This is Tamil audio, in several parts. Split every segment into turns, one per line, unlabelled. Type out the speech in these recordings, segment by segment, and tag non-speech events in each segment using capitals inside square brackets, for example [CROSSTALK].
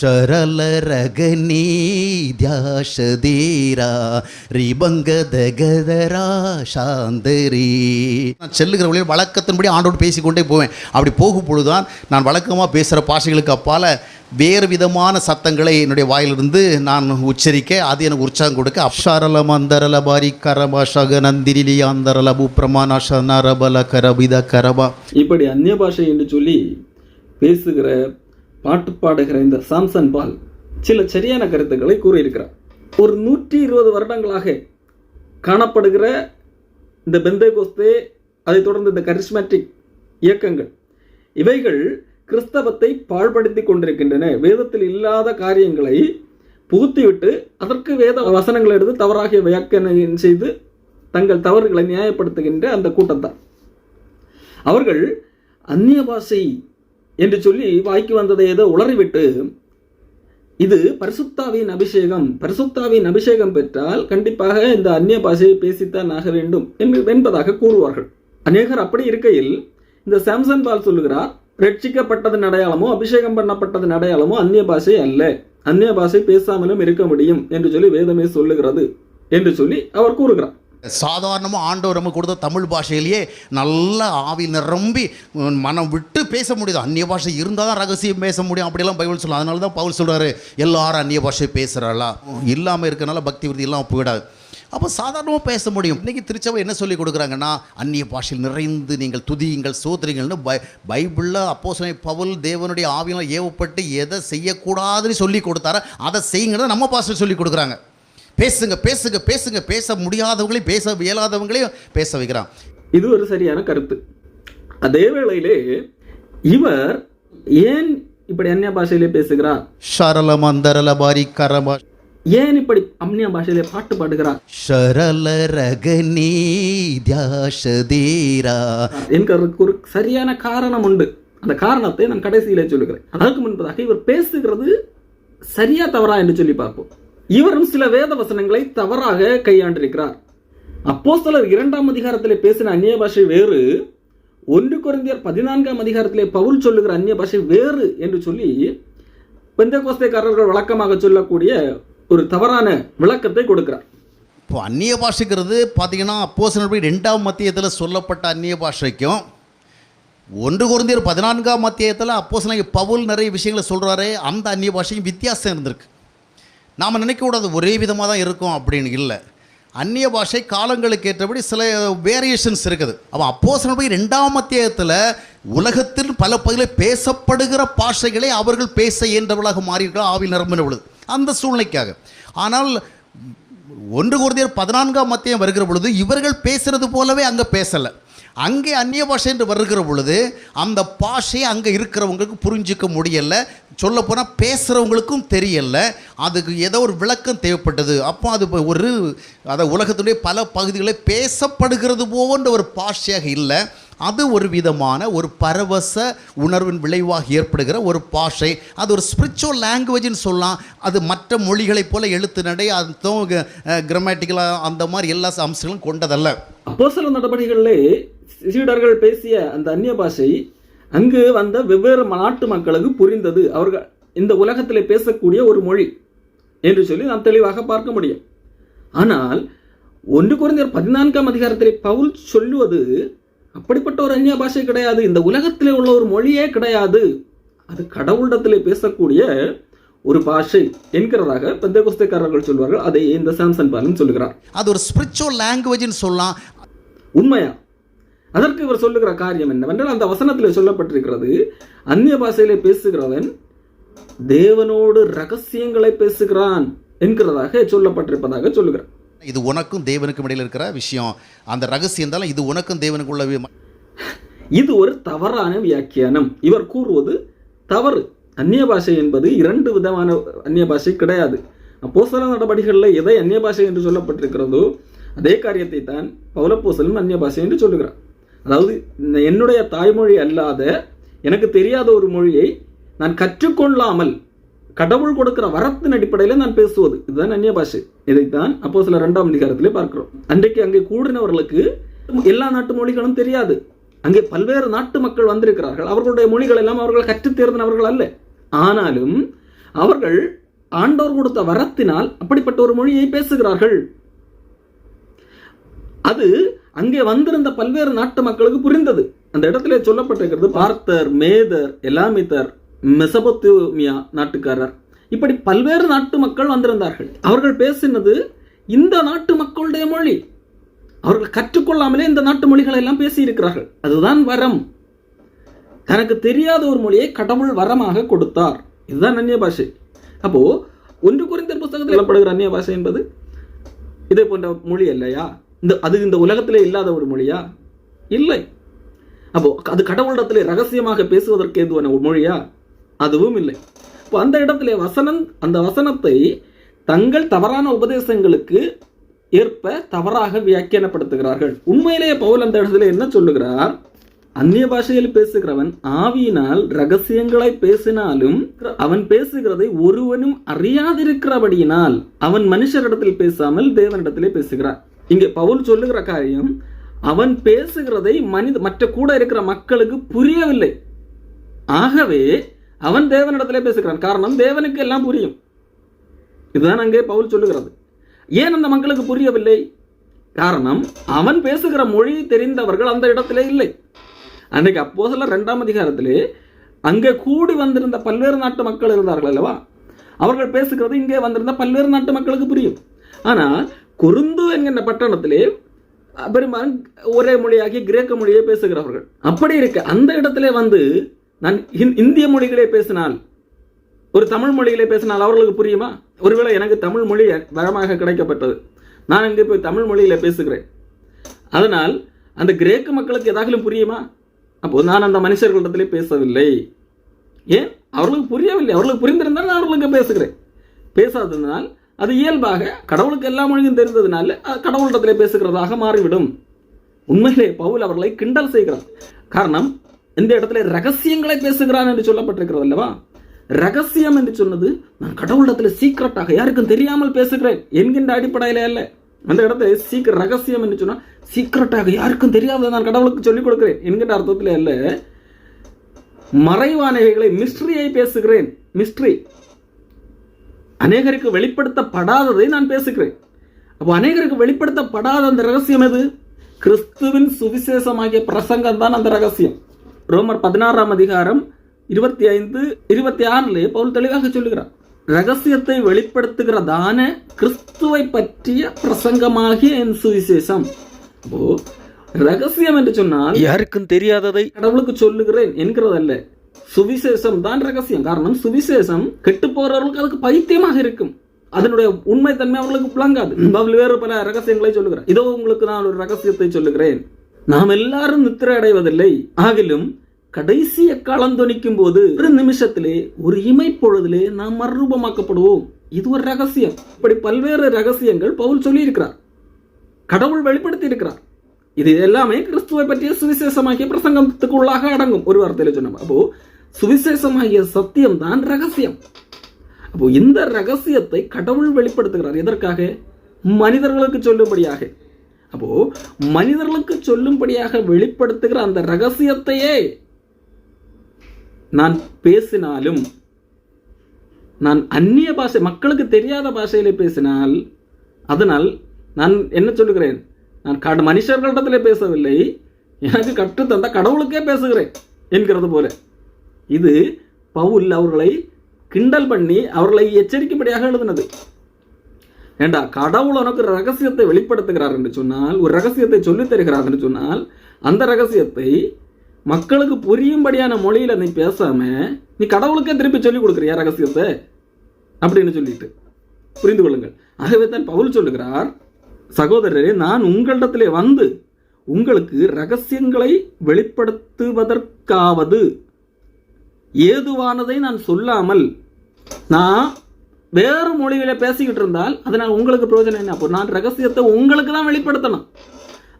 சரளரகநீத்யாசதீரா ரிபங்கதகதரா சாந்தரி. நான் செல்லுகிற வழியில் வழக்கத்தின்படி ஆண்டோடு பேசிக்கொண்டே போவேன். அப்படி போகும் பொழுதுதான் நான் வழக்கமாக பேசுகிற பாஷைகளுக்கு அப்பால் வேறு விதமான சத்தங்களை என்னுடைய வாயிலிருந்து நான் உச்சரிக்க அது எனக்கு உற்சாகம் கொடுக்க அப்ஷாரல மந்தரல பாரி கரபா சக நந்திரிலி அந்தரல பூப்ரமானா நரபல கரபித கரபா
இப்படி அந்நிய பாஷை என்று சொல்லி பேசுகிற பாட்டு பாடுகிற இந்த சாம்சன் பால் சில சரியான கருத்துக்களை கூறியிருக்கிறார். ஒரு நூற்றி இருபது வருடங்களாக காணப்படுகிற இந்த பெந்தேகோஸ்தே அதைத் தொடர்ந்து இந்த கரிஸ்மேட்டிக் இயக்கங்கள் இவைகள் கிறிஸ்தவத்தை பாழ்படுத்தி கொண்டிருக்கின்றன. வேதத்தில் இல்லாத காரியங்களை புகுத்திவிட்டு அதற்கு வேத வசனங்களை எடுத்து தவறாக வியாக்கியம் செய்து தங்கள் தவறுகளை நியாயப்படுத்துகின்ற அந்த கூட்டம்தான். அவர்கள் அந்நிய பாஷை என்று சொல்லி வாய்க்கு வந்ததை ஏதோ உளறிவிட்டு இது பரிசுத்தாவின் அபிஷேகம். பரிசுத்தாவின் அபிஷேகம் பெற்றால் கண்டிப்பாக இந்த அந்நிய பாஷையை பேசித்தான் ஆக வேண்டும் என்பதாக கூறுவார்கள். அநேகர் அப்படி இருக்கையில் இந்த சாம்சன் பால் சொல்லுகிறார் ரட்சிக்கப்பட்டதன் அடையாளமோ அபிஷேகம் பண்ணப்பட்டதன் அடையாளமோ அந்நிய பாஷை அல்ல. அந்நிய பாஷை பேசாமலும் இருக்க முடியும் என்று சொல்லி வேதமே சொல்லுகிறது என்று சொல்லி அவர் கூறுகிறார்.
சாதாரணமாக ஆண்டவர் நம்ம கொடுத்த தமிழ் பாஷையிலேயே நல்ல ஆவி நிரம்பி மனம் விட்டு பேச முடியுது. அந்நிய பாஷை இருந்தால் தான் ரகசியம் பேச முடியும். அப்படிலாம் பைபிள் சொல்லலாம் அதனால தான் பவுல் சொல்கிறாரு எல்லாரும் அந்நிய பாஷை பேசுகிறாளா இல்லாமல் இருக்கனால பக்தி விருதி எல்லாம் போயிடாது. அப்போ சாதாரணமாக பேச முடியும். இன்றைக்கி திருச்சபை என்ன சொல்லி கொடுக்குறாங்கன்னா அந்நிய பாஷையில் நிறைந்து நீங்கள் துதியுங்கள் சோதரிங்கள்னு பை பைபிளில் அப்போ பவுல் தேவனுடைய ஆவியெல்லாம் ஏவப்பட்டு எதை செய்யக்கூடாதுன்னு சொல்லி கொடுத்தாரோ அதை செய்யுங்கிறத நம்ம பாஷையில் சொல்லி கொடுக்குறாங்க. பேசுங்க பேசுங்க பேசுங்க. பேச முடியாதவங்களையும் பேச இயலாதவங்களையும் பேச வைக்கிறான்.
இது ஒரு சரியான கருத்து. அதே வேளையிலே இவர் ஏன் இப்படி அந்நிய பாஷையிலே பேசுகிறார்?
ஷரல மந்தரல பாரி கரபா
ஏன் இப்படி அந்நிய பாஷையிலே பாட்டு பாடுகிறார்?
ஷரல ரகனி தியாசதீரா
என்கிறதுக்கு ஒரு சரியான காரணம் உண்டு. அந்த காரணத்தை நான் கடைசியிலே சொல்லுகிறேன். அதற்கு முன்பதாக இவர் பேசுகிறது சரியா தவறா என்று சொல்லி பார்ப்போம். இவரும் சில வேத வசனங்களை தவறாக கையாண்டிருக்கிறார். அப்போஸ்தலர் இரண்டாம் அதிகாரத்திலே பேசின அந்நிய பாஷை வேறு ஒன்று குறைந்தர் பதினான்காம் அதிகாரத்திலே பவுல் சொல்லுகிற அந்நிய பாஷை வேறு என்று சொல்லி பெந்தகோஸ்தைக்காரர்கள் வழக்கமாக சொல்லக்கூடிய ஒரு தவறான விளக்கத்தை கொடுக்கிறார்.
இப்போ அந்நிய பாஷைங்கிறது பார்த்தீங்கன்னா அப்போ போய் ரெண்டாம் மத்தியத்தில் சொல்லப்பட்ட அந்நிய பாஷைக்கும் ஒன்று குறைந்தர் பதினான்காம் மத்தியத்தில் அப்போஸ் பவுல் நிறைய விஷயங்களை சொல்கிறாரு அந்த அந்நிய பாஷைக்கும் வித்தியாசம் இருந்திருக்கு. நாம் நினைக்கக்கூடாது ஒரே விதமாக தான் இருக்கும் அப்படின்னு இல்லை. அந்நிய பாஷை காலங்களுக்கு ஏற்றபடி சில வேரியேஷன்ஸ் இருக்குது. அவன் சில போய் ரெண்டாம் மத்தியத்தில் உலகத்தில் பல பகுதியில் பேசப்படுகிற பாஷைகளை அவர்கள் பேச இயன்றவர்களாக மாறியிருக்கிறார் ஆவி நிரம்பின பொழுது. அந்த சூழ்நிலைக்காக. ஆனால் ஒன்று குருதியர் பதினான்காம் மத்தியம் வருகிற பொழுது இவர்கள் பேசுறது போலவே அங்கே பேசலை. அங்கே அந்நிய பாஷை என்று வருகிற பொழுது அந்த பாஷையை அங்கே இருக்கிறவங்களுக்கு புரிஞ்சிக்க முடியல. சொல்லப்போனால் பேசுகிறவங்களுக்கும் தெரியலை. அதுக்கு ஏதோ ஒரு விளக்கம் தேவைப்பட்டது. அப்போ அது ஒரு அதை உலகத்துடைய பல பகுதிகளில் பேசப்படுகிறது போன்ற ஒரு பாஷையாக இல்லை. அது ஒரு விதமான ஒரு பரவச உணர்வின் விளைவாக ஏற்படுகிற ஒரு பாஷை. அது ஒரு ஸ்பிரிச்சுவல் லாங்குவேஜ்னு சொல்லலாம். அது மற்ற மொழிகளைப் போல எழுத்து நடை அதுவும் கிராமட்டிக்கலாக அந்த மாதிரி எல்லா அம்சங்களும் கொண்டதல்ல.
சில நடவடிக்கைகளிலே சீடர்கள் பேசிய அந்த அந்நிய பாஷை அங்கு வந்த வெவ்வேறு நாட்டு மக்களுக்கு புரிந்தது. அவர்கள் இந்த உலகத்திலே பேசக்கூடிய ஒரு மொழி என்று சொல்லி நாம் தெளிவாக பார்க்க முடியும். ஆனால் ஒன்று குறைந்த பதினான்காம் அதிகாரத்திலே பவுல் சொல்லுவது அப்படிப்பட்ட ஒரு அந்நிய பாஷை கிடையாது. இந்த உலகத்திலே உள்ள ஒரு மொழியே கிடையாது. அது கடவுளிடத்திலே பேசக்கூடிய ஒரு பாஷை என்கிறதாக பெந்தகோஸ்தைக்காரர்கள் சொல்வார்கள். அதை இந்த சாம்சன் பாலன் சொல்லுகிறார்.
அது ஒரு ஸ்பிரிச்சுவல் லாங்குவேஜ்னு சொல்லலாம்.
உண்மையா? அதற்கு இவர் சொல்லுகிற காரியம் என்னவென்றால் அந்த வசனத்தில் சொல்லப்பட்டிருக்கிறது அந்நிய பாஷையிலே பேசுகிறவன் தேவனோடு ரகசியங்களை பேசுகிறான் என்கிறதாக சொல்லப்பட்டிருப்பதாக சொல்லுகிறார்.
இது உனக்கும் தேவனுக்கும் இடையில் இருக்கிற விஷயம். அந்த ரகசியம் தான் இது உனக்கும் வி-
இது ஒரு தவறான வியாக்கியானம். இவர் கூறுவது தவறு. அந்நிய பாஷை என்பது இரண்டு விதமான அந்நிய பாஷை கிடையாது. அப்போஸ்தல நடவடிக்கைகளில் எதை அந்நிய பாஷை என்று சொல்லப்பட்டிருக்கிறதோ அதே காரியத்தை தான் பௌலப்போசலும் அந்நிய பாஷை என்று சொல்லுகிறார். அதாவது என்னுடைய தாய்மொழி அல்லாத எனக்கு தெரியாத ஒரு மொழியை நான் கற்றுக்கொள்ளாமல் கடவுள் கொடுக்கிற வரத்தின் அடிப்படையில் நான் பேசுவது. இதுதான் அந்நிய பாஷை. இதைத்தான் அப்போ சில ரெண்டாம் அதிகாரத்திலே பார்க்கிறோம். அன்றைக்கு அங்கே கூடினவர்களுக்கு எல்லா நாட்டு மொழிகளும் தெரியாது. அங்கே பல்வேறு நாட்டு மக்கள் வந்திருக்கிறார்கள். அவர்களுடைய மொழிகள் எல்லாம் அவர்கள் கற்றுத் தேர்ந்தவர்கள் அல்ல. ஆனாலும் அவர்கள் ஆண்டோர் கொடுத்த வரத்தினால் அப்படிப்பட்ட ஒரு மொழியை பேசுகிறார்கள். அது அங்கே வந்திருந்த பல்வேறு நாட்டு மக்களுக்கு புரிந்தது. அந்த இடத்துல சொல்லப்பட்டிருக்கிறது பார்த்தர் மேதர் எலாமிதர் மெசபொத்தோமியா நாட்டுக்காரர். இப்படி பல்வேறு நாட்டு மக்கள் வந்திருந்தார்கள். அவர்கள் பேசினது இந்த நாட்டு மக்களுடைய மொழி. அவர்கள் கற்றுக்கொள்ளாமலே இந்த நாட்டு மொழிகளை எல்லாம் பேசியிருக்கிறார்கள். அதுதான் வரம். தனக்கு தெரியாத ஒரு மொழியை கடவுள் வரமாக கொடுத்தார். இதுதான் அந்நிய பாஷை. அப்போ ஒன்று குறிந்த புத்தகத்தில் சொல்லப்படுகிற அந்நிய பாஷை என்பது இதே போன்ற மொழி இல்லையா இந்த அது இந்த உலகத்திலே இல்லாத ஒரு மொழியா? இல்லை. அப்போ அது கடவுளிடத்திலே ரகசியமாக பேசுவதற்கு ஏதுவான ஒரு மொழியா? அதுவும் இல்லை. இப்போ அந்த இடத்திலே வசனம் அந்த வசனத்தை தங்கள் தவறான உபதேசங்களுக்கு ஏற்ப தவறாக வியாக்கியானப்படுத்துகிறார்கள். உண்மையிலேயே பவுல் அந்த இடத்துல என்ன சொல்லுகிறார்? அந்நிய பாஷையில் பேசுகிறவன் ஆவியினால் ரகசியங்களை பேசினாலும் அவன் பேசுகிறதை ஒருவனும் அறியாதிருக்கிறபடியினால் அவன் மனுஷரிடத்தில் பேசாமல் தேவனிடத்திலே பேசுகிறான். இங்கே பவுல் சொல்லுகிற காரியம் அவன் பேசுகிறதை மனித மற்ற கூட இருக்கிற மக்களுக்கு புரியவில்லை. ஆகவே அவன் தேவனிடத்திலே பேசுகிறான். காரணம் தேவனுக்கு எல்லாம் புரியும். இதுதான் அங்கே பவுல் சொல்லுகிறது. ஏன் அந்த மக்களுக்கு புரியவில்லை? காரணம் அவன் பேசுகிற மொழி தெரிந்தவர்கள் அந்த இடத்திலே இல்லை. அன்றைக்கு அப்போ சில ரெண்டாம் அதிகாரத்திலே அங்கே கூடி வந்திருந்த பல்வேறு நாட்டு மக்கள் இருந்தார்கள் அல்லவா? அவர்கள் பேசுகிறது இங்கே வந்திருந்த பல்வேறு நாட்டு மக்களுக்கு புரியும். ஆனால் குருந்து என்கின்ற பட்டணத்திலே பெரும்பாலும் ஒரே மொழியாகி கிரேக்க மொழியை பேசுகிறவர்கள். அப்படி இருக்க அந்த இடத்திலே வந்து நான் இந்திய மொழிகளே பேசினால் ஒரு தமிழ் மொழியிலே பேசினால் அவர்களுக்கு புரியுமா? ஒருவேளை எனக்கு தமிழ் மொழி வரமாக கிடைக்கப்பட்டது. நான் இங்கே போய் தமிழ் மொழியில் பேசுகிறேன். அதனால் அந்த கிரேக்க மக்களுக்கு ஏதாகலும் புரியுமா? அப்போது நான் அந்த மனுஷர்களிடத்திலே பேசவில்லை. ஏன்? அவர்களுக்கு புரியவில்லை. அவர்களுக்கு புரிந்திருந்தால் நான் அவர்களுக்கு பேசுகிறேன். பேசாததினால் அது இயல்பாக கடவுளுக்கு எல்லா மொழியும் தெரிந்ததுனால கடவுளிடத்திலே பேசுகிறதாக மாறிவிடும். உண்மையிலே பவுல் அவர்களை கிண்டல் செய்கிறார். காரணம் இந்த இடத்துல ரகசியங்களை பேசுகிறான் என்று சொல்லப்பட்டிருக்கிறது அல்லவா? ரகசியம் என்று சொன்னது நான் கடவுளிடத்தில் சீக்கிரட்டாக யாருக்கும் தெரியாமல் பேசுகிறேன் என்கின்ற அடிப்படையில அல்ல. அந்த இடத்துல சீக்கிர ரகசியம் என்று சொன்னால் சீக்கிரட்டாக யாருக்கும் தெரியாத நான் கடவுளுக்கு சொல்லிக் கொடுக்கிறேன் என்கின்ற அர்த்தத்தில் அல்ல. மறைவானவைகளை மிஸ்ட்ரியை பேசுகிறேன். மிஸ்ட்ரி அநேகருக்கு வெளிப்படுத்தப்படாததை நான் பேசுகிறேன். அப்போ அநேகருக்கு வெளிப்படுத்தப்படாத அந்த ரகசியம் எது? கிறிஸ்துவின் சுவிசேஷமாகிய பிரசங்கம் தான் அந்த ரகசியம். ரோமர் பதினாறாம் அதிகாரம் இருபத்தி ஐந்து இருபத்தி ஆறிலே பவுல் தெளிவாக சொல்லுகிறார். ரகசியத்தை வெளிப்படுத்துகிறதான கிறிஸ்துவை பற்றிய பிரசங்கமாகிய என் சுவிசேஷம். அப்போ ரகசியம் என்று சொன்னால்
யாருக்கும் தெரியாததை
கடவுளுக்கு சொல்லுகிறேன் என்கிறதல்ல. சுவிசேஷம் தான் ரகசியம். காரணம் சுவிசேஷம் கெட்டு போறவர்களுக்கு அதுக்கு பைத்தியமாக இருக்கும். அதனுடைய உண்மை தன்மை அவர்களுக்கு புழங்காது அவள் வேறு பல ரகசியங்களை சொல்லுகிறேன் இதோ உங்களுக்கு நான் ஒரு ரகசியத்தை சொல்லுகிறேன். நாம் எல்லாரும் நித்திரை அடைவதில்லை. ஆகிலும் கடைசிய காலம் துணிக்கும் போது ஒரு நிமிஷத்திலே ஒரு இமைப்பொழுதிலே நாம் மறுரூபமாக்கப்படுவோம். இது ஒரு ரகசியம். இப்படி பல்வேறு ரகசியங்கள் பவுல் சொல்லியிருக்கிறார். கடவுள் வெளிப்படுத்தி இருக்கிறார் இது எல்லாமே கிறிஸ்துவை பற்றிய சுவிசேஷமாக்கிய பிரசங்கத்துக்குள்ளாக அடங்கும். ஒரு வார்த்தையில சொன்னோம். அப்போ சுவிசேஷமாகிய சத்தியம் தான் ரகசியம். அப்போ இந்த ரகசியத்தை கடவுள் வெளிப்படுத்துகிறார். எதற்காக? மனிதர்களுக்கு சொல்லும்படியாக. அப்போ மனிதர்களுக்கு சொல்லும்படியாக வெளிப்படுத்துகிற அந்த ரகசியத்தையே நான் பேசினாலும் நான் அந்நிய பாஷை மக்களுக்கு தெரியாத பாஷையில் பேசினால் அதனால் நான் என்ன சொல்லுகிறேன்? நான் கட மனுஷர்களிடத்திலே பேசவில்லை. எனக்கு கற்றுத்தந்த கடவுளுக்கே பேசுகிறேன் என்கிறது போல. இது பவுல் அவர்களை கிண்டல் பண்ணி அவர்களை எச்சரிக்கைப்படியாக எழுதினது. ஏண்டா கடவுள் உனக்கு ஒரு ரகசியத்தை வெளிப்படுத்துகிறார் என்று சொன்னால் ஒரு ரகசியத்தை சொல்லித் தருகிறார் என்று சொன்னால் அந்த ரகசியத்தை மக்களுக்கு புரியும்படியான மொழியில் நீ பேசாம நீ கடவுளுக்கே திருப்பி சொல்லிக் கொடுக்குறியா ரகசியத்தை? அப்படின்னு சொல்லிட்டு. புரிந்து கொள்ளுங்கள். ஆகவே தான் பவுல் சொல்லுகிறார் சகோதரரே நான் உங்களிடத்திலே வந்து உங்களுக்கு ரகசியங்களை வெளிப்படுத்துவதற்காவது ஏதுவானதை நான் சொல்லாமல் நான் வேறு மொழியில் பேசிக்கிட்டு இருந்தால் அதனால் உங்களுக்கு பிரயோஜனம் என்ன? அப்போ நான் ரகசியத்தை உங்களுக்கு தான் வெளிப்படுத்தணும்.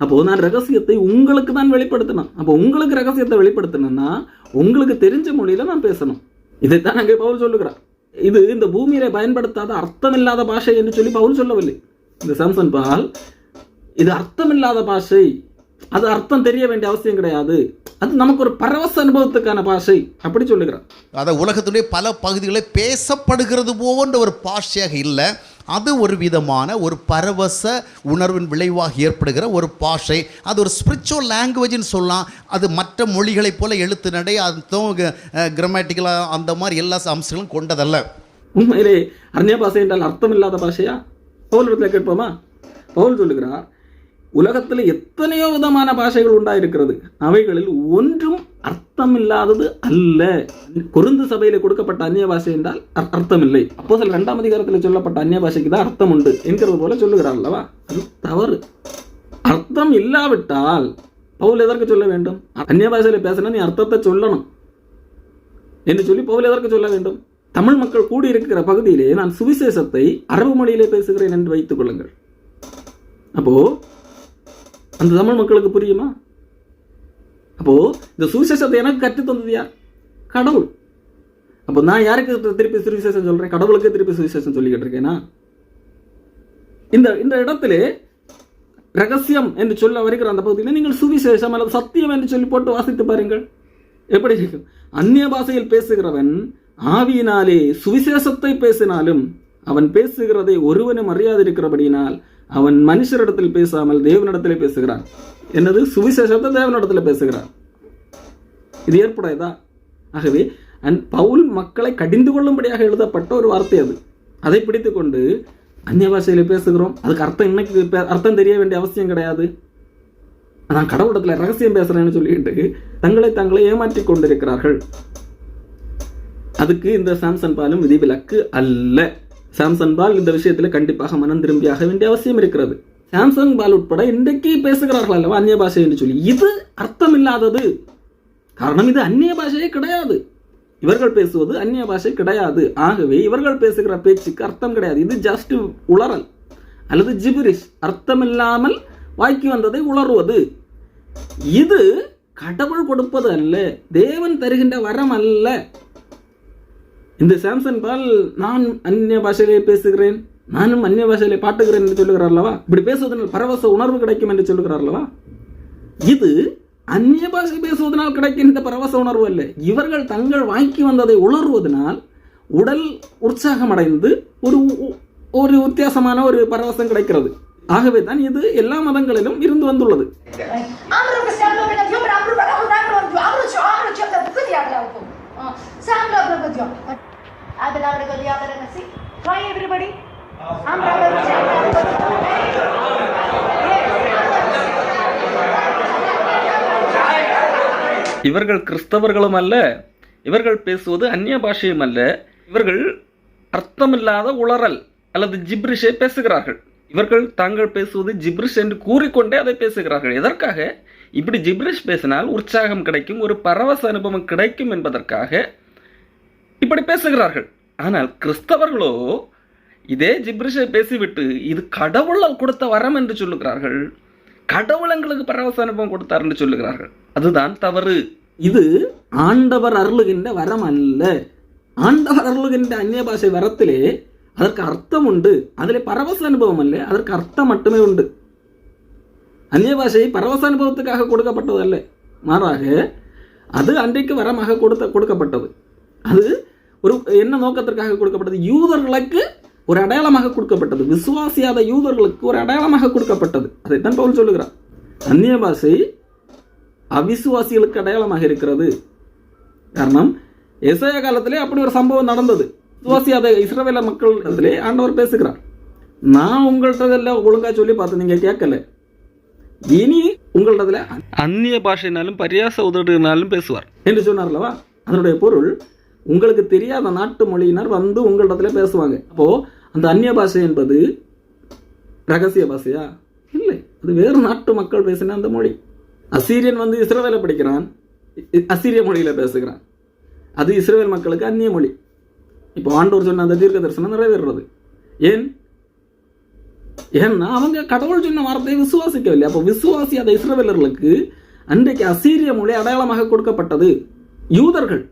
அப்போது நான் ரகசியத்தை உங்களுக்கு தான் வெளிப்படுத்தணும். அப்போ உங்களுக்கு ரகசியத்தை வெளிப்படுத்தணும்னா உங்களுக்கு தெரிஞ்ச மொழியில் நான் பேசணும். இதைத்தான் அங்கே பவுல் சொல்லுகிறார். இது இந்த பூமியில பயன்படுத்தாத அர்த்தமில்லாத பாஷை என்று சொல்லி பவுல் சொல்லவில்லை. இந்த சாம்சன் பால் இது அர்த்தமில்லாத பாஷை. அது அர்த்தம் தெரிய வேண்டிய அவசியம் கிடையாது. அது நமக்கு ஒரு பரவச அனுபவத்துக்கான பாஷை அப்படி சொல்லுகிறார்.
அதை உலகத்துடைய பல பகுதிகளில் பேசப்படுகிறது போன்ற ஒரு பாஷையாக இல்லை. அது ஒரு விதமான ஒரு பரவச உணர்வின் விளைவாக ஏற்படுகிற ஒரு பாஷை. அது ஒரு ஸ்பிரிச்சுவல் லாங்குவேஜ்னு சொல்லலாம். அது மற்ற மொழிகளைப் போல எழுத்து நடை அர்த்தம் கிராமட்டிக்கலாக அந்த மாதிரி எல்லா அம்சங்களும் கொண்டதல்ல.
உண்மையிலே அந்நிய பாஷை என்றால் அர்த்தம் இல்லாத பாஷையா? பவுல் இடத்துல கேட்போமா? பவுல் சொல்லுகிறார் உலகத்தில் எத்தனையோ விதமான பாஷைகள் உண்டாயிருக்கிறது. அவைகளில் ஒன்றும் அர்த்தம் இல்லாதது அல்ல. குருந்து சபையில் கொடுக்கப்பட்ட அந்நிய பாஷை என்றால் அர்- அர்த்தம் இல்லை அப்போ சில ரெண்டாம் அதிகாரத்தில் சொல்லப்பட்ட அந்நிய பாஷைக்கு தான் அர்த்தம் உண்டு என்கிறது போல சொல்லுகிறார் அல்லவா? அது தவறு. அர்த்தம் இல்லாவிட்டால் பவுல் எதற்கு சொல்ல வேண்டும்? அந்நிய பாஷையில் பேசினா நீ அர்த்தத்தை சொல்லணும். என்று சொல்லி பவுல் எதற்கு சொல்ல வேண்டும்? தமிழ் மக்கள் கூடியிருக்கிற பகுதியிலே நான் சுவிசேஷத்தை அரபு மொழியிலே பேசுகிறேன் என்று வைத்துக் கொள்ளுங்கள். அப்போ அந்த தமிழ் மக்களுக்கு புரியுமா? அப்போ இந்த சுவிசேஷத்தை எனக்கு கற்று தந்தது யார்? கடவுள். அப்போ நான் யாருக்கு திருப்பி சுவிசேஷம் சொல்றேன்? கடவுளுக்கு திருப்பி சுவிசேஷம் சொல்லிக்கிட்டு இருக்கேனா? இந்த இந்த இடத்திலே ரகசியம் என்று சொல்ல வருகிற அந்த பகுதியில் நீங்கள் சுவிசேஷம் அல்லது சத்தியம் என்று சொல்லி போட்டு வாசித்து பாருங்கள். எப்படி இருக்கும்? அந்நிய பாஷையில் பேசுகிறவன் ஆவியினாலே சுவிசேஷத்தை பேசினாலும் அவன் பேசுகிறதை ஒருவனும் அறியாதிருக்கிறபடியினால் அவன் மனுஷரிடத்தில் பேசாமல் தேவனிடத்தில் பேசுகிறான். என்னது? சுவிசேஷத்தை தேவனிடத்தில் பேசுகிறான். இது ஏற்புடையதா? ஆகவே அந் பவுல் மக்களை கடிந்து கொள்ளும்படியாக எழுதப்பட்ட ஒரு வார்த்தை அது. அதை பிடித்துக்கொண்டு அந்நிய பாஷையில் பேசுகிறோம். அதுக்கு அர்த்தம் இன்னைக்கு பே- அர்த்தம் தெரிய வேண்டிய அவசியம் கிடையாது. நான் கடவுளத்தில் ரகசியம் பேசுகிறேன்னு சொல்லிட்டு தங்களை தங்களை ஏமாற்றி கொண்டிருக்கிறார்கள். அதுக்கு இந்த சாம்சன் பாலும் விதிவிலக்கு அல்ல. சாம்சங் பால் இந்த விஷயத்தில் கண்டிப்பாக மனம் திரும்பியாக வேண்டிய அவசியம் இருக்கிறது. சாம்சங் பால் உட்பட இன்றைக்கு பேசுகிறார்கள் அல்லவா அந்நிய பாஷை என்று சொல்லி. இது அர்த்தம் இல்லாதது காரணம் இது அந்நிய பாஷையே கிடையாது. இவர்கள் பேசுவது அந்நிய பாஷை கிடையாது. ஆகவே இவர்கள் பேசுகிற பேச்சுக்கு அர்த்தம் கிடையாது. இது ஜஸ்ட் உளறல் அல்லது ஜிபிரிஷ் அர்த்தம் இல்லாமல் வாய்க்கு வந்ததை உளறுவது. இது கடவுள் கொடுப்பது அல்ல. தேவன் தருகின்ற வரம் அல்ல. இந்த சாம்சன் பால் நான் அந்நிய பாஷையிலே பேசுகிறேன் நானும் அந்நிய பாஷையிலே பாட்டுகிறேன் என்று சொல்லுகிறார் அல்லவா இப்படி பேசுவதனால் பரவச உணர்வு கிடைக்கும் என்று சொல்லுகிறார் அல்லவா இது அந்நிய பாஷை பேசுவதனால் கிடைக்கின்ற பரவச உணர்வு அல்ல. இவர்கள் தங்கள் வாங்கி வந்ததை உணர்வதனால் உடல் உற்சாகம் அடைந்து ஒரு உ- ஒரு வித்தியாசமான ஒரு பரவசம் கிடைக்கிறது. ஆகவே தான் இது எல்லா மதங்களிலும் இருந்து வந்துள்ளது.
Other number go the other and
இவர்கள் கிறிஸ்தவர்களும் அல்ல இவர்கள் பேசுவது அந்நிய பாஷையும் அல்ல இவர்கள் அர்த்தமில்லாத உளறல் அல்லது ஜிப்ரிஷை பேசுகிறார்கள். இவர்கள் தாங்கள் பேசுவது ஜிப்ரிஷ் என்று கூறிக்கொண்டே அதை பேசுகிறார்கள். எதற்காக? இப்படி ஜிப்ரிஷ் பேசினால் உற்சாகம் கிடைக்கும் ஒரு பரவச அனுபவம் கிடைக்கும் என்பதற்காக இப்படி பேசுகிறார்கள். ஆனால் கிறிஸ்தவர்களோ இதே ஜிப்ரிஷை பேசிவிட்டு இது கடவுளால் கொடுத்த வரம் என்று சொல்லுகிறார்கள். கடவுள் எங்களுக்கு பரவச அனுபவம் கொடுத்தார் என்று சொல்லுகிறார்கள். அதுதான் தவறு. இது ஆண்டவர் அருளுகின்ற வரம் அல்ல. ஆண்டவர் அருளுகின்ற அந்நிய பாஷை வரத்திலே அதற்கு அர்த்தம் உண்டு. அதில் பரவச அனுபவம் அல்ல அதற்கு அர்த்தம் மட்டுமே உண்டு. அந்நிய பாஷை பரவச அனுபவத்துக்காக கொடுக்கப்பட்டது அல்ல. மாறாக அது அன்றைக்கு வரமாக கொடுத்த கொடுக்கப்பட்டது. அது ஒரு என்ன நோக்கத்திற்காக கொடுக்கப்பட்டது? யூதர்களுக்கு ஒரு அடையாளமாக கொடுக்கப்பட்டது. விசுவாசியாத யூதர்களுக்கு ஒரு அடையாளமாக கொடுக்கப்பட்டது. அதைத்தான் பவுல் சொல்லுகிறார். அந்நிய பாஷை அவிசுவாசிகளுக்கு அடையாளமாக இருக்கிறது. காரணம் எசைய காலத்திலே அப்படி ஒரு சம்பவம் நடந்தது. விசுவாசியாத இஸ்ரவேல மக்கள் இடத்திலே ஆண்டவர் பேசுகிறார். நான் உங்கள்கிட்ட எல்லாம் ஒழுங்கா சொல்லி பார்த்து நீங்க கேட்கல. இனி உங்களிடத்துல அந்நிய பாஷைனாலும் பரியாச உதடுனாலும் பேசுவார். என்று சொன்னார்லவா அதனுடைய பொருள் உங்களுக்கு தெரியாத நாட்டு மொழியினர் வந்து உங்களிடத்துல பேசுவாங்க. அப்போது அந்த அந்நிய பாஷை என்பது ரகசிய பாஷையா? இல்லை. அது வேறு நாட்டு மக்கள் பேசின அந்த மொழி. அசீரியன் வந்து இஸ்ரவேலை படிக்கிறான். அசீரிய மொழியில் பேசுகிறான். அது இஸ்ரேல் மக்களுக்கு அந்நிய மொழி. இப்போ ஆண்டோர் சொன்ன அந்த தீர்க்க தரிசனம் நிறைவேறுறது. ஏன்? ஏன்னா அவங்க கடவுள் சொன்ன வார்த்தையை விசுவாசிக்கவில்லை. அப்போ விசுவாசி அந்த இஸ்ரவேலர்களுக்கு அன்றைக்கு அசீரிய மொழி அடையாளமாக கொடுக்கப்பட்டது. யூதர்கள்.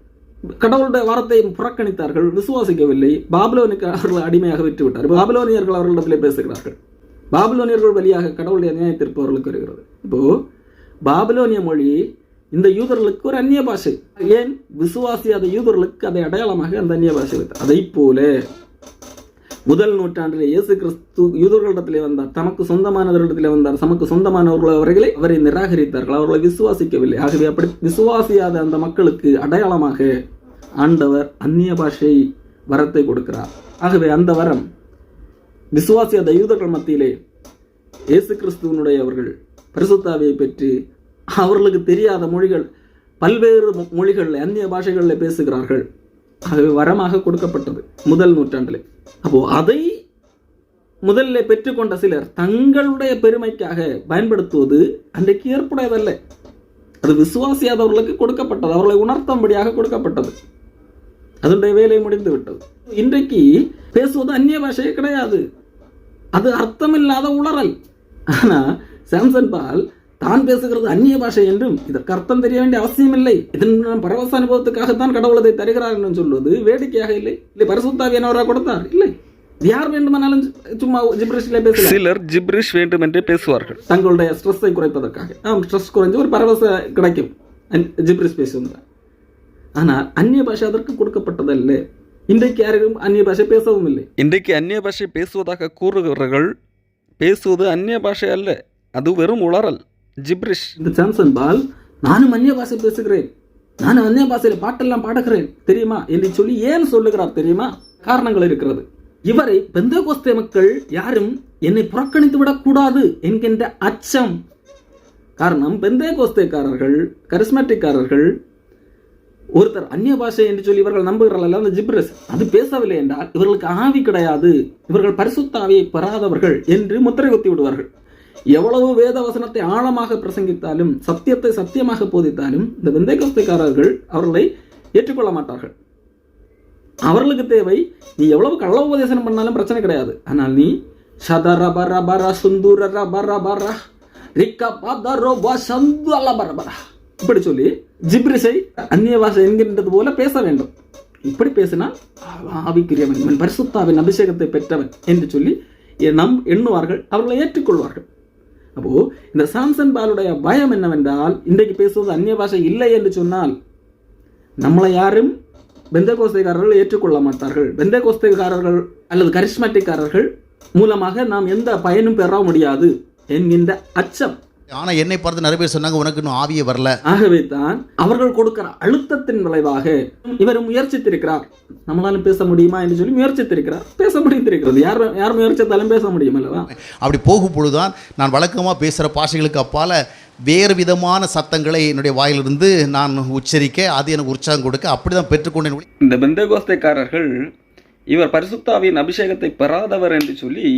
கடவுளுடைய வார்த்தையை புறக்கணித்தார்கள் விசுவாசிக்கவில்லை. பாபிலோனுக்கு அவர்கள் அடிமையாக விற்றுவிட்டார் பாபிலோனியர்கள் அவர்களிடத்திலே பேசுகிறார்கள். பாபிலோனியர்கள் வழியாக கடவுளுடைய அநியாயத்திற்கு அவர்களுக்கு வருகிறது. இப்போ பாபிலோனிய மொழி இந்த யூதர்களுக்கு ஒரு அந்நிய பாஷை. ஏன்? விசுவாசியாத யூதர்களுக்கு அதை அடையாளமாக அந்த அந்நிய பாஷை வைத்தார். அதை போல முதல் நூற்றாண்டில் இயேசு கிறிஸ்து யூதர்களிடத்திலே வந்தார். தமக்கு சொந்தமானவர்களிடத்திலே வந்தார். தமக்கு சொந்தமானவர்கள் அவர்களை அவரை நிராகரித்தார்கள். அவர்களை விசுவாசிக்கவில்லை. ஆகவே அப்படி விசுவாசியாத அந்த மக்களுக்கு அடையாளமாக ஆண்டவர் அந்நிய பாஷை வரத்தை கொடுக்கிறார். ஆகவே அந்த வரம் விசுவாசியாத யூதர்கள் மத்தியிலே இயேசு கிறிஸ்துவனுடைய அவர்கள் பரிசுத்தாவியை பெற்று அவர்களுக்கு தெரியாத மொழிகள் பல்வேறு மொ- மொழிகளில் அந்நிய பாஷைகளில் பேசுகிறார்கள். அது வரமாக கொடுக்கப்பட்டது முதல் நூற்றாண்டிலே. அப்போ அதை முதல்ல பெற்றுக்கொண்ட சிலர் தங்களுடைய பெருமைக்காக பயன்படுத்துவது அன்றைக்கு ஏற்புடையதல்ல. அது விசுவாசியாதவர்களுக்கு கொடுக்கப்பட்டது அவர்களை உணர்த்தும்படியாக கொடுக்கப்பட்டது. அதனுடைய வேலை முடிந்து விட்டது. இன்றைக்கு பேசுவது அந்நிய பாஷையே கிடையாது. அது அர்த்தமில்லாத உளறல். ஆனா சாம்சன் பால் தான் பேசுகிறது அந்நிய பாஷை என்றும் இதற்கு அர்த்தம் தெரிய வேண்டிய அவசியம் இல்லை இதன் பரவச அனுபவத்துக்காகத்தான் கடவுள் அதை தருகிறார் என்று சொல்வது வேடிக்கையாக இல்லை. இல்லை பரிசுத்தாவியானவராக கொடுத்தார். இல்லை. யார் வேண்டுமானாலும் சும்மா ஜிப்ரிஷில் பேசலாம்.
சிலர் ஜிப்ரிஷ் வேண்டும் என்று பேசுவார்கள்.
தங்களுடைய ஸ்ட்ரெஸ்ஸை குறைப்பதற்காக. ஆம் ஸ்ட்ரெஸ் குறைஞ்சு ஒரு பரவச கிடைக்கும். ஜிப்ரிஸ் பேசுவதால் ஆனால் அந்நிய பாஷை அதற்கு கொடுக்கப்பட்டதல்ல. இன்றைக்கு யாரும் அந்நிய பாஷை பேசவும் இல்லை?
இன்றைக்கு அந்நிய பாஷை பேசுவதாக கூறுகிறவர்கள் பேசுவது அந்நிய பாஷை அல்ல. அது வெறும் உளறல். ஜிப்ரிஷ்.
இந்த சாம்சன் பால் நானும் அந்நிய பாஷை பேசுகிறேன். நானும் அந்நிய பாஷையில் பாட்டெல்லாம் பாடுகிறேன் தெரியுமா? என்று சொல்லி ஏன் சொல்லுகிறார் தெரியுமா? காரணங்கள் இருக்கிறது. இவரை பெந்தகோஸ்தே மக்கள் யாரும் என்னை புறக்கணித்து விடக்கூடாது என்கின்ற அச்சம். காரணம் பெந்தேகோஸ்தேக்காரர்கள் கரிஸ்மேட்டிக்காரர்கள் ஒருத்தர் அந்நிய பாஷை என்று சொல்லி இவர்கள் நம்புகிறார்கள் அந்த ஜிப்ரஸ் அது பேசவில்லை என்றால் இவர்களுக்கு ஆவி கிடையாது. இவர்கள் பரிசுத்த ஆவியை பெறாதவர்கள் என்று முத்திரை குத்தி விடுவார்கள். எவ்வளவு வேத வசனத்தை ஆழமாக பிரசங்கித்தாலும் சத்தியத்தை சத்தியமாக போதித்தாலும் இந்த விந்தைகஸ்தைக்காரர்கள் அவர்களை ஏற்றுக்கொள்ள மாட்டார்கள். அவர்களுக்கு தேவை நீ எவ்வளவு கள்ள உபதேசனம் பண்ணாலும் பிரச்சனை கிடையாது. ஆனால் நீ சதர பர பர சுந்தூர பர பர ரிக்க பதரோ சந்து அல்ல பர பர இப்படி சொல்லி ஜிப்ரிசை அந்நிய பாஷை என்கின்றது போல பேச வேண்டும். இப்படி பேசினால் ஆவிக்குரியவன் இவன் பரிசுத்தாவின் அபிஷேகத்தை பெற்றவன் என்று சொல்லி நம் எண்ணுவார்கள் அவர்களை ஏற்றுக்கொள்வார்கள். அப்போ இந்த சாம்சன் பாலுடைய பயம் என்னவென்றால் இன்றைக்கு பேசுவது அந்நிய பாஷை இல்லை என்று சொன்னால் நம்மளை யாரும் பெந்த கோஸ்தைக்காரர்கள் ஏற்றுக்கொள்ள மாட்டார்கள். பெந்த கோஸ்தைக்காரர்கள் அல்லது கரிஸ்மேட்டிக்காரர்கள் மூலமாக நாம் எந்த பயனும் பெற முடியாது என்கின்ற அச்சம்.
ஆனா என்னை பார்த்து நிறைய பேர் சொன்னாங்க உனக்கு இன்னும் ஆவியே வரல.
ஆகவே தான் அவர்கள் கொடுக்கிற அழுத்தத்தின் விளைவாக இவர் முயற்சித்திருக்கிறார். நம்மளாலும் பேச முடியுமா என்று சொல்லி முயற்சித்திருக்கிறார். பேச முடிந்திருக்கிறது. யார் யார் முயற்சித்தாலும் பேச முடியும் அல்லவா?
அப்படி போகும் பொழுதுதான் நான் வழக்கமாக பேசுகிற பாஷைகளுக்கு அப்பால வேறு விதமான சத்தங்களை என்னுடைய வாயிலிருந்து நான் உச்சரிக்க அது எனக்கு உற்சாகம் கொடுக்க அப்படி தான் பெற்றுக்கொண்டேன்.
இந்த பெந்தகோஸ்தைக்காரர்கள் இவர் பரிசுத்தாவின் அபிஷேகத்தை பெறாதவர் என்று சொல்லி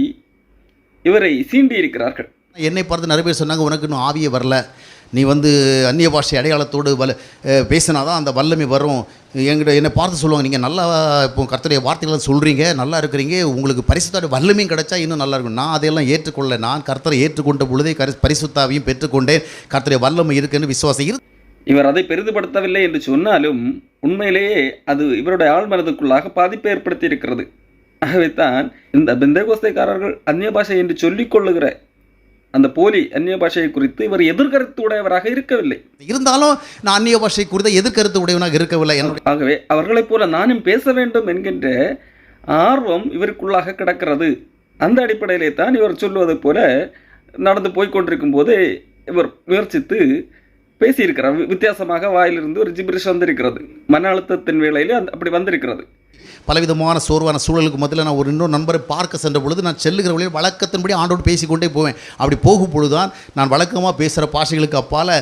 இவரை சீண்டி இருக்கிறார்கள்
என்னை பார்த்து நிறைய பேர் சொன்னாங்க உனக்கு இன்னும் ஆவியே வரல. நீ வந்து அந்நிய பாஷை அடையாளத்தோடு வல பேசினா தான் அந்த வல்லமை வரும். எங்கிட்ட என்னை பார்த்து சொல்லுவாங்க நீங்கள் நல்லா இப்போ கர்த்தருடைய வார்த்தைகளை சொல்கிறீங்க நல்லா இருக்கிறீங்க. உங்களுக்கு பரிசுத்தாடு வல்லமையும் கிடைச்சா இன்னும் நல்லா இருக்கும். நான் அதையெல்லாம் ஏற்றுக்கொள்ள நான் கர்த்தரை ஏற்றுக்கொண்ட பொழுதே கரி பரிசுத்தாவையும் பெற்றுக்கொண்டேன். கர்த்தருடைய வல்லமை இருக்குன்னு விசுவாசம் இரு
இவர் அதை பெரிதுபடுத்தவில்லை என்று சொன்னாலும் உண்மையிலேயே அது இவருடைய ஆழ்மனதுக்குள்ளாக பாதிப்பை ஏற்படுத்தி இருக்கிறது ஆகவே தான் இந்த பெந்தகோஸ்தைக்காரர்கள் அந்நிய பாஷை என்று சொல்லிக்கொள்ளுகிற அந்த போலி அந்நிய பாஷையை குறித்து இவர் எதிர்கருத்து உடையவராக இருக்கவில்லை.
இருந்தாலும் நான் அந்நிய பாஷை குறித்த எதிர்கருத்து உடையவனாக இருக்கவில்லை
ஆகவே அவர்களைப் போல நானும் பேச வேண்டும் என்கின்ற ஆர்வம் இவருக்குள்ளாக கிடக்கிறது. அந்த அடிப்படையிலே தான் இவர் சொல்லுவது போல நடந்து போய்க் கொண்டிருக்கும் போது இவர் முயற்சித்து பேசியிருக்கிறார். வித்தியாசமாக வாயிலிருந்து ஒரு ஜிப்ரிஷ் வந்திருக்கிறது. மன அழுத்தத்தின் வேளையிலே அந்த அப்படி வந்திருக்கிறது.
பலவிதமான சோர்வான சூழலுக்கு மத்தியில் நான் ஒரு இன்னொரு நண்பரை பார்க்க சென்ற பொழுது நான் செல்லுகிற வழியில் வழக்கத்தின்படி ஆண்டோடு பேசிக்கொண்டே போவேன். அப்படி போகும் பொழுது தான் நான் வழக்கமாக பேசுகிற பாஷைகளுக்கு அப்பால்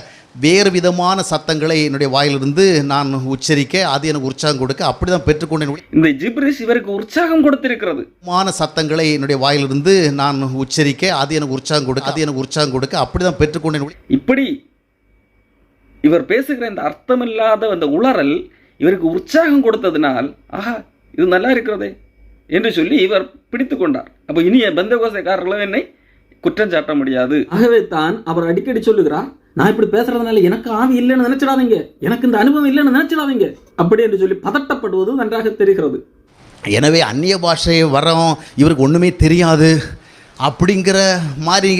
வேறு விதமான சத்தங்களை என்னுடைய வாயிலிருந்து நான் உச்சரிக்க அது எனக்கு உற்சாகம் கொடுக்க அப்படி தான் பெற்றுக்கொண்டேன்.
இந்த ஜிப்ரிஷ் இவருக்கு உற்சாகம் கொடுத்திருக்கிறது.
மான சத்தங்களை என்னுடைய வாயிலிருந்து நான் உச்சரிக்க அது எனக்கு உற்சாகம் கொடுக்க அது எனக்கு உற்சாகம் கொடுக்க அப்படி தான் பெற்றுக்கொண்டேன்.
இப்படி இவர் பேசுகிற இந்த அர்த்தமில்லாத அந்த உளறல் இவருக்கு உற்சாகம் கொடுத்ததினால் ஆஹா இது நல்லா இருக்கிறதே என்று சொல்லி இவர் பிடித்து கொண்டார். அப்போ இனிய பந்தகோசைக்காரர்களும் என்னை குற்றம் சாட்ட முடியாது.
ஆகவே தான் அவர் அடிக்கடி சொல்லுகிறார் நான் இப்படி பேசுறதுனால எனக்கு ஆவி இல்லைன்னு நினைச்சிடாதீங்க. எனக்கு இந்த அனுபவம் இல்லைன்னு நினைச்சிடாதீங்க. அப்படி என்று சொல்லி பதட்டப்படுவது நன்றாக தெரிகிறது.
எனவே அந்நிய பாஷை வரோம் இவருக்கு ஒன்றுமே தெரியாது அப்படிங்கிற மாதிரி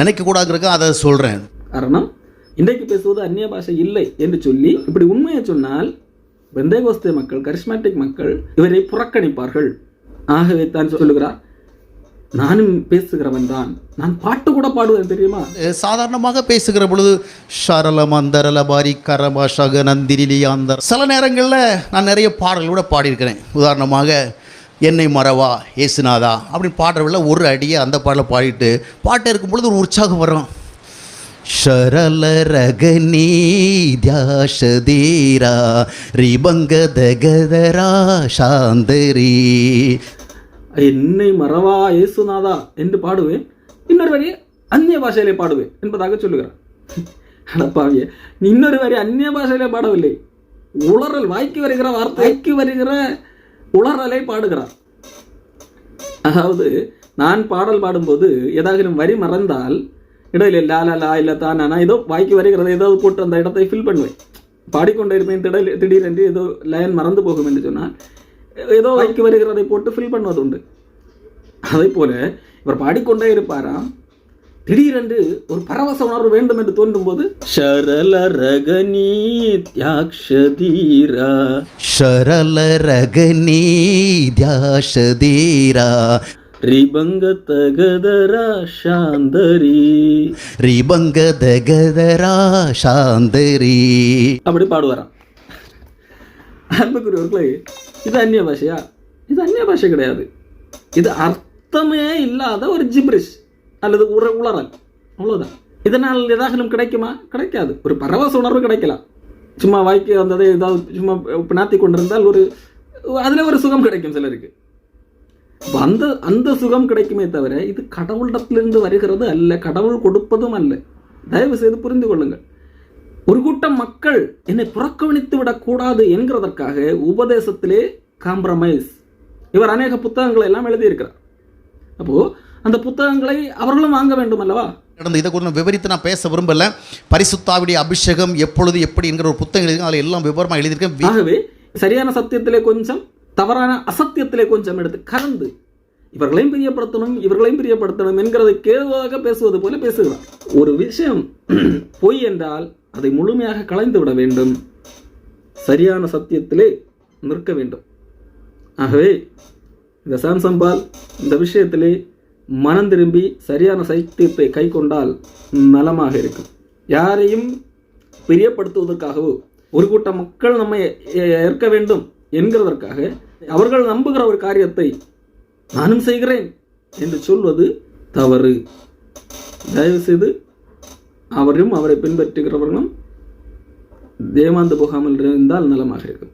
நினைக்கக்கூடாதுங்கிறதுக்கு அதை சொல்கிறேன்
காரணம் இன்றைக்கு பேசுவது அந்நிய பாஷை இல்லை என்று சொல்லி இப்படி உண்மையை சொன்னால் பெந்தேகோஸ்தே மக்கள் கரிஸ்மேட்டிக் மக்கள் இவரை புறக்கணிப்பார்கள். ஆகவே தான் சொல்லுகிறார் நானும் பேசுகிறவன் தான். நான் பாட்டு கூட பாடுவேன் தெரியுமா?
சாதாரணமாக பேசுகிற பொழுது ஷரல மந்தரல பாரி கரபாஷக நந்திரிலியாந்தர் சில நேரங்களில் நான் நிறைய பாடல்கள் கூட பாடியிருக்கிறேன். உதாரணமாக என்னை மறவா ஏசுநாதா அப்படின்னு பாடுறவில்ல ஒரு அடியை அந்த பாடலை பாடிட்டு பாட்டு இருக்கும் பொழுது ஒரு உற்சாகம் வரும். शरलरगनीद्याशधीरा ரிபங்கதகதரா சாந்தரி
என்னை மறவா இயேசுநாதா என்று பாடுவேன். இன்னொரு வரி அந்நிய பாஷையிலே பாடுவேன் என்பதாக சொல்லுகிறார். அடப்பாவிய இன்னொரு வரி அந்நிய பாஷையிலே பாடவில்லை. உளறல் வாய்க்கு வருகிற வார்த்தைக்கு வருகிற உளறலை பாடுகிறார். அதாவது நான் பாடல் பாடும்போது ஏதாவது வரி மறந்தால் இடையில லா லா லா இல்லை தான் நான் ஏதோ வாய்க்கு வருகிறத ஏதாவது போட்டு அந்த இடத்தை ஃபில் பண்ணுவேன். பாடிக்கொண்டே இருப்பேன் திடல் திடீரென்று ஏதோ லயன் மறந்து போகும் என்று சொன்னால் ஏதோ வாய்க்கு வருகிறதை போட்டு ஃபில் பண்ணுவதுண்டு அதே போல் இவர் பாடிக்கொண்டே இருப்பாராம். திடீரென்று ஒரு பரவச உணர்வு வேண்டும் என்று தோன்றும் போது ஷரல ரகனி தியாக்ஷதீரா
ஷரல ரகனி
தியாஷதீரா ரிபங்கதகதரா சாந்தரி.
ரிபங்கதகதரா சாந்தரி.
அப்படி பாடுவாராம். அன்புக்குரியவர்களே இது அந்நிய பாஷையா? இது அந்நிய பாஷை கிடையாது. இது அர்த்தமே இல்லாத ஒரு ஜிப்ரிஷ் அல்லது உர உளறல். அவ்வளோதான் இதனால் ஏதாகலும் கிடைக்குமா? கிடைக்காது. ஒரு பரவச உணர்வு கிடைக்கலாம். சும்மா வாய்க்கு வந்ததை ஏதாவது சும்மா நாத்தி கொண்டிருந்தால் ஒரு அதில் ஒரு சுகம் கிடைக்கும் சிலருக்கு. அந்த அந்த சுகம் கிடைக்குமே தவிர இது கடவுளிடத்திலிருந்து வருகிறது அல்ல கடவுள் கொடுப்பதும் அல்ல. தயவு செய்து புரிந்து கொள்ளுங்கள். ஒரு கூட்டம் மக்கள் என்னை புறக்கணித்து விடக்கூடாது என்கிறதற்காக உபதேசத்திலே காம்ப்ரமைஸ் இவர் அநேக புத்தகங்களை எல்லாம் எழுதியிருக்கிறார். அப்போ அந்த புத்தகங்களை அவர்களும் வாங்க வேண்டும் அல்லவா?
நடந்த இதை கூட விவரித்து நான் பேச விரும்பல. பரிசுத்தாவுடைய அபிஷேகம் எப்பொழுது எப்படி என்கிற ஒரு புத்தகம் எழுதி அதில் எல்லாம் விவரமாக எழுதியிருக்கேன்.
ஆகவே சரியான சத்தியத்திலே கொஞ்சம் தவறான அசத்தியத்திலே கொஞ்சம் எடுத்து கலந்து இவர்களையும் பிரியப்படுத்தணும் இவர்களையும் பிரியப்படுத்தணும் என்கிறதை கேதுவாக பேசுவது போல பேசுகிறார். ஒரு விஷயம் [CLEARS THROAT] பொய் என்றால் அதை முழுமையாக கலைந்து விட வேண்டும். சரியான சத்தியத்திலே நிற்க வேண்டும். ஆகவே இந்த சாம்சம்பால் இந்த விஷயத்திலே மனம் திரும்பி சரியான சத்தியத்தை கை கொண்டால் நலமாக இருக்கும். யாரையும் பிரியப்படுத்துவதற்காகவோ ஒரு கூட்டம் மக்கள் நம்மை ஏற்க வேண்டும். என்கிறதற்காக அவர்கள் நம்புகிற ஒரு காரியத்தை நானும் செய்கிறேன் என்று சொல்வது தவறு. தயவு செய்து அவரும் அவரை பின்பற்றுகிறவர்களும் தேவாந்து போகாமல் இருந்தால் நலமாக இருக்கும்.